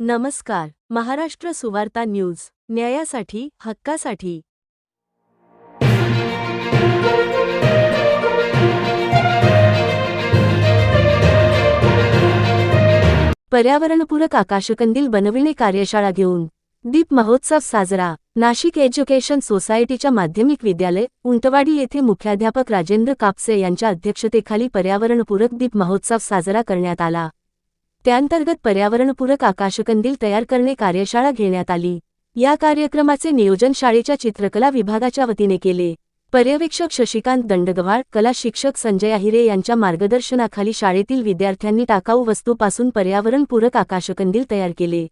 नमस्कार महाराष्ट्र सुवार्ता न्यूज न्यायासाठी हक्कासाठी. पर्यावरणपूरक आकाशकंदील बनविणे कार्यशाळा घेऊन दीप महोत्सव साजरा. नाशिक एज्युकेशन सोसायटीच्या माध्यमिक विद्यालय उंटवाडी येथे मुख्याध्यापक राजेंद्र कापसे यांच्या अध्यक्षतेखाली पर्यावरणपूरक दीप महोत्सव साजरा करण्यात आला. त्याअंतर्गत पर्यावरणपूरक आकाशकंदील तयार करणे कार्यशाळा घेण्यात आली. या कार्यक्रमाचे नियोजन शाळेच्या चित्रकला विभागाच्या वतीने केले. पर्यवेक्षक शशिकांत दंडगवाळ कला शिक्षक संजय अहिरे यांच्या मार्गदर्शनाखाली शाळेतील विद्यार्थ्यांनी टाकाऊ वस्तूपासून पर्यावरणपूरक आकाशकंदील तयार केले.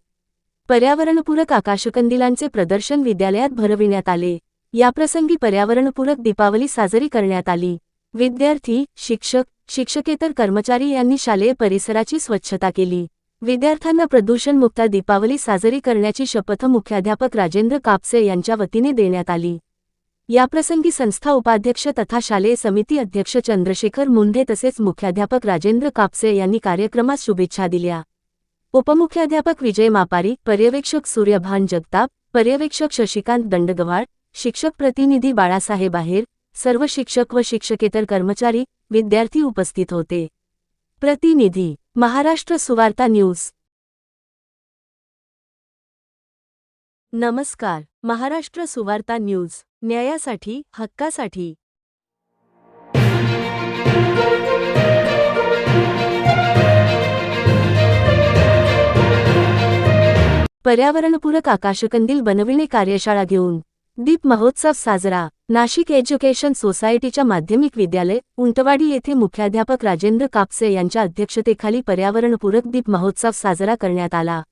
पर्यावरणपूरक आकाशकंदिलांचे प्रदर्शन विद्यालयात भरविण्यात आले. याप्रसंगी पर्यावरणपूरक दीपावली साजरी करण्यात आली. विद्यार्थी शिक्षक शिक्षकेतर कर्मचारी यांनी शालेय परिसराची स्वच्छता केली. विद्यार्थ्यांना प्रदूषणमुक्त दीपावली साजरी करण्याची शपथ मुख्याध्यापक राजेंद्र कापसे यांच्या वतीने देण्यात आली. याप्रसंगी संस्था उपाध्यक्ष तथा शालेय समिती अध्यक्ष चंद्रशेखर मुंढे तसेच मुख्याध्यापक राजेंद्र कापसे यांनी कार्यक्रमास शुभेच्छा दिल्या. उपमुख्याध्यापक विजय मापारी पर्यवेक्षक सूर्यभान जगताप पर्यवेक्षक शशिकांत दंडगवाळ शिक्षक प्रतिनिधी बाळासाहेब आहेर सर्व शिक्षक व शिक्षकेतर कर्मचारी विद्यार्थी उपस्थित होते. प्रतिनिधी महाराष्ट्र सुवार्ता न्यूज. नमस्कार महाराष्ट्र सुवार्ता न्यूज न्यायासाठी हक्कासाठी. पर्यावरणपूरक आकाशकंदील बनविणे कार्यशाळा घेऊन दीप महोत्सव साजरा. नाशिक एज्युकेशन सोसायटीच्या माध्यमिक विद्यालय उंटवाडी येथे मुख्याध्यापक राजेंद्र कापसे यांच्या अध्यक्षतेखाली पर्यावरणपूरक दीप महोत्सव साजरा करण्यात आला.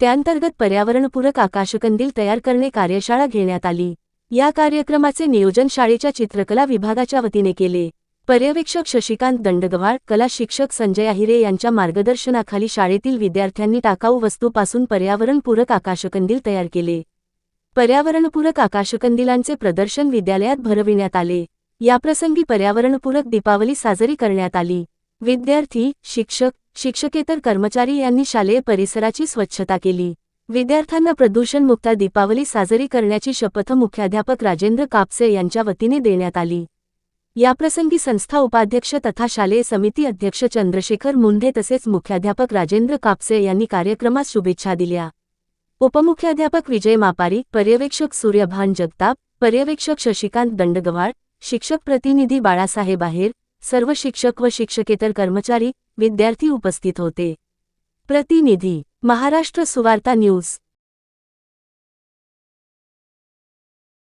त्याअंतर्गत पर्यावरणपूरक आकाशकंदील तयार करणे कार्यशाळा घेण्यात आली. या कार्यक्रमाचे नियोजन शाळेच्या चित्रकला विभागाच्या वतीने केले. पर्यवेक्षक शशिकांत दंडगवाळ कला शिक्षक संजय अहिरे यांच्या मार्गदर्शनाखाली शाळेतील विद्यार्थ्यांनी टाकाऊ वस्तूपासून पर्यावरणपूरक आकाशकंदील तयार केले. पर्यावरणपूरक आकाशकंदिलांचे प्रदर्शन विद्यालयात भरविण्यात आले. याप्रसंगी पर्यावरणपूरक दीपावली साजरी करण्यात आली. विद्यार्थी शिक्षक शिक्षकेतर कर्मचारी यांनी शालेय परिसराची स्वच्छता केली. विद्यार्थ्यांना प्रदूषणमुक्त दीपावली साजरी करण्याची शपथ मुख्याध्यापक राजेंद्र कापसे यांच्या वतीने देण्यात आली. याप्रसंगी संस्था उपाध्यक्ष तथा शालेय समिती अध्यक्ष चंद्रशेखर मुंढे तसेच मुख्याध्यापक राजेंद्र कापसे यांनी कार्यक्रमास शुभेच्छा दिल्या. उपमुख्याध्यापक विजय मापारी पर्यवेक्षक सूर्यभान जगताप पर्यवेक्षक शशिकांत दंडगवाळ शिक्षक प्रतिनिधी बाळासाहेब आहेर सर्व शिक्षक व शिक्षकेतर कर्मचारी विद्यार्थी उपस्थित होते. प्रतिनिधी महाराष्ट्र सुवार्ता न्यूज.